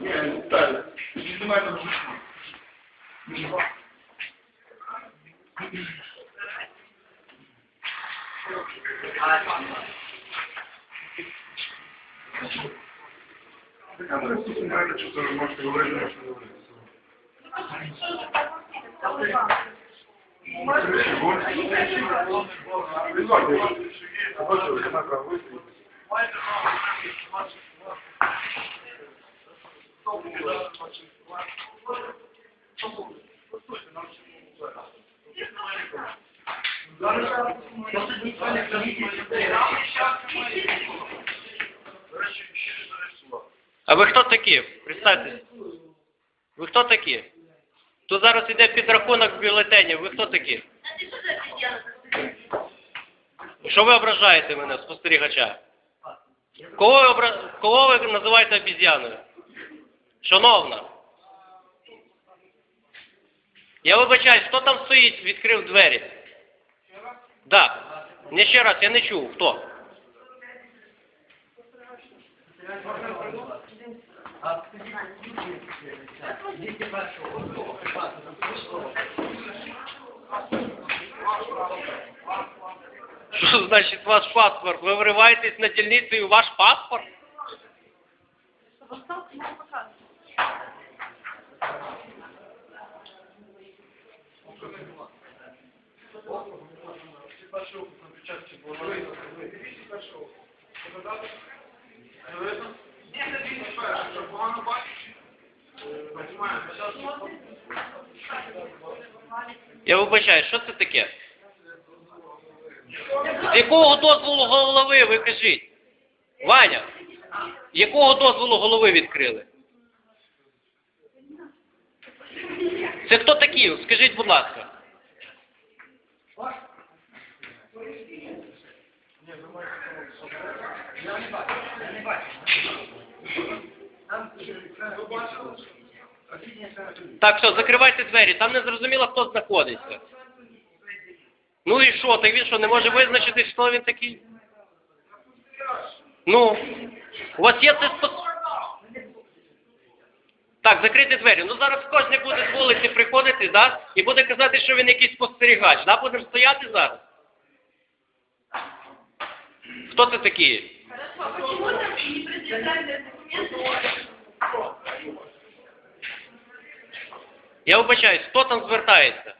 Ні, так. Не знімай там Камера тут знімає, що це можете говорити, можете не говорити. А ви хто такі? Представтеся. Ви хто такі? Тут зараз іде підрахунок бюлетенів. Ви хто такі? Що ви ображаєте мене, спостерігача? Кого ви, обра... Кого ви називаєте обіз'яною? Шановна. Я вибачаюсь, хто там стоїть, відкрив двері? Да. Не ще раз, я не чув. Хто? Що значить ваш паспорт? Ви вриваєтесь на дільницю і ваш паспорт? Я вибачаю, що це таке? З якого дозволу голови ви кажіть? Ваня, якого дозволу голови відкрили? Це хто такі? Скажіть, будь ласка. Так, все, закривайте двері, там не зрозуміло, хто знаходиться. Ну і що, так він що, не може визначити, хто він такий? Ну, у вас є це. Так, закрийте двері. Ну зараз кожен буде з вулиці приходити, да? І буде казати, що він якийсь спостерігач. Да? Будемо стояти зараз? Хто це такі? Там не? Я вибачаюсь, хто там звертається?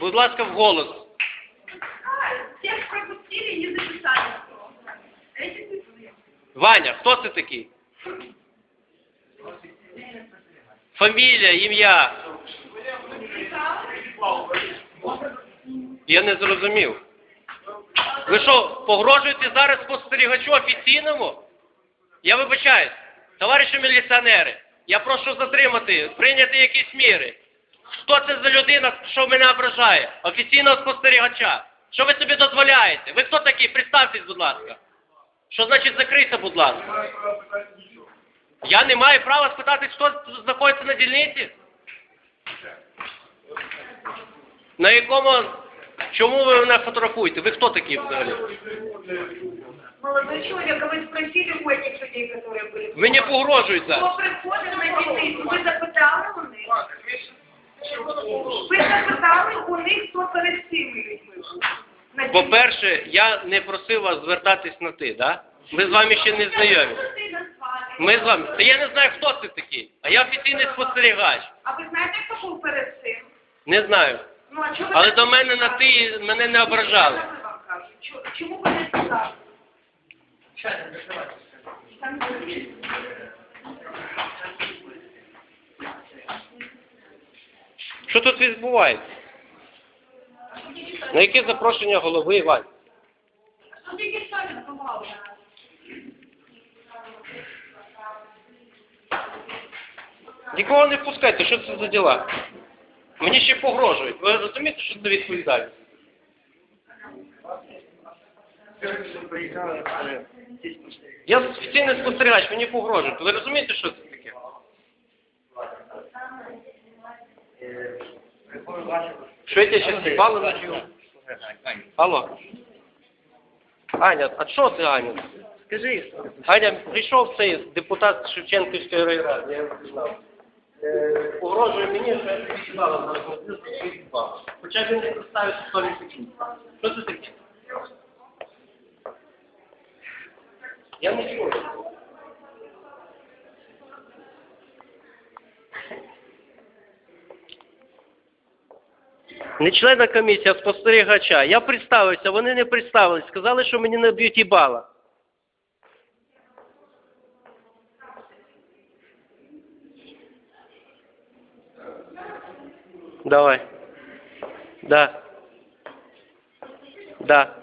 Будь ласка, вголос. А, всех пропустили, не записали. Ваня, хто це такий? Фамілія, ім'я. Я не зрозумів. Ви що, погрожуєте зараз спостерігачу офіційному? Я вибачаюсь, товариші міліціонери, я прошу затримати, прийняти якісь міри. Хто це за людина, що мене ображає? Офіційного спостерігача. Що ви собі дозволяєте? Ви хто такий? Представтесь, будь ласка. Що значить закрийся, будь ласка? Я не маю права спитати, хто тут знаходиться на дільниці? На якому... Чому ви мене фотографуєте? Ви хто такі взагалі? Молодой человек, а вы спросили у этих людей, которые были? Мені погрожують Хто зараз. приходив на дільницю? Ви запитали у них? Ви запитали у них, хто перед цими людьми був? По-перше, я не просив вас звертатись на ти, да? Ми з вами ще не знайомі. Ми з вами. Та я не знаю, хто це такий. А я офіційний спостерігач. А ви знаєте, хто був перед цим? Не знаю. Ну, а чого Але до мене на ти мене не ображали. Чому ви не сказали? Там Що тут відбувається? На яке запрошення голови Іван? Нікого не впускайте, що це за діла? Мені ще погрожують. Ви розумієте, що це відповідальність? Я офіційний спостерігач, мені погрожують. Ви розумієте, що це таке? Що я тебе ще співали на? Алло. Аня, а що ти, Аня? Скажи, Ганя, прийшов цей депутат Шевченківської райради, я знав. Погрожує мені, що я зараз на хібала. Хоча він не хто він такий. Що це таке? Я не чую. Не члена комісії, а спостерігача. Я представився, вони не представились. Сказали, що мені не б'ють бала. Давай. Да. Да.